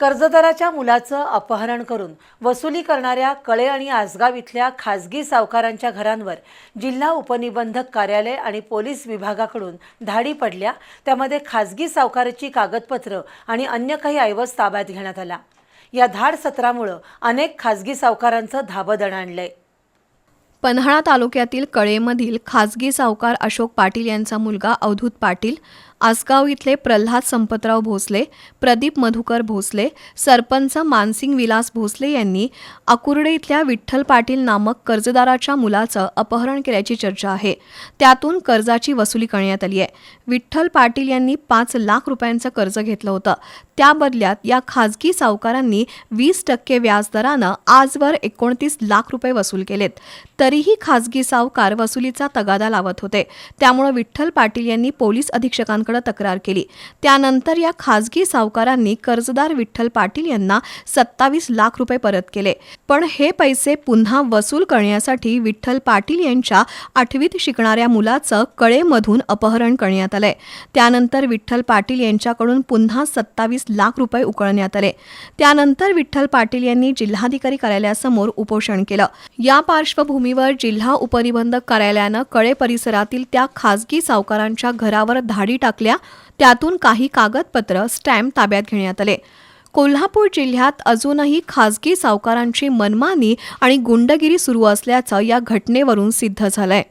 कर्जदाराच्या मुलाचं अपहरण करून वसुली करणाऱ्या कळे आणि आसगाव इथल्या खासगी सावकारांच्या घरांवर जिल्हा उपनिबंधक कार्यालय आणि पोलीस विभागाकडून धाडी पडल्या. त्यामध्ये खासगी सावकाराची कागदपत्र आणि अन्य काही ऐवज ताब्यात घेण्यात आला. या धाड सत्रामुळं अनेक खासगी सावकारांचं धाबदण आणलंय. पन्हाळा तालुक्यातील कळेमधील खासगी सावकार अशोक पाटील यांचा मुलगा अवधूत पाटील आसगाव इथले प्रल्हाद संपतराव भोसले प्रदीप मधुकर भोसले सरपंच मानसिंग विलास भोसले यांनी अकुर्डे इथल्या विठ्ठल पाटील नामक कर्जदाराच्या मुलाचं अपहरण केल्याची चर्चा आहे. त्यातून कर्जाची वसुली करण्यात आली आहे. विठ्ठल पाटील यांनी पाच लाख रुपयांचं कर्ज घेतलं होतं. त्या बदल्यात या खाजगी सावकारांनी वीस टक्के व्याजदरानं आजवर एकोणतीस लाख रुपये वसूल केलेत. तरीही खाजगी सावकार वसुलीचा तगादा लावत होते. त्यामुळे विठ्ठल पाटील यांनी पोलीस अधीक्षकांकडे तक्रार केली. त्यानंतर या खासगी सावकारांनी कर्जदार विठ्ठल पाटील यांना सत्तावीस लाख रुपये परत केले. पण हे पैसे पुन्हा वसूल करण्यासाठी विठ्ठल पाटील यांच्या आठवीत शिकणाऱ्या मुलाचं कळेमधून अपहरण करण्यात आलंय. त्यानंतर विठ्ठल पाटील यांच्याकडून पुन्हा सत्तावीस लाख रुपये उकळण्यात आले. त्यानंतर विठ्ठल पाटील यांनी जिल्हाधिकारी कार्यालयासमोर उपोषण केलं. या पार्श्वभूमीवर जिल्हा उपनिबंधक कार्यालयानं कळे परिसरातील त्या खासगी सावकारांच्या घरावर धाडी टाकल्या त्यातून काही कागदपत्र स्टॅम्प ताब्यात घेण्यात आले. कोल्हापूर जिल्ह्यात अजूनही खासगी सावकारांची मनमानी आणि गुंडगिरी सुरू असल्याचं या घटनेवरून सिद्ध झालंय.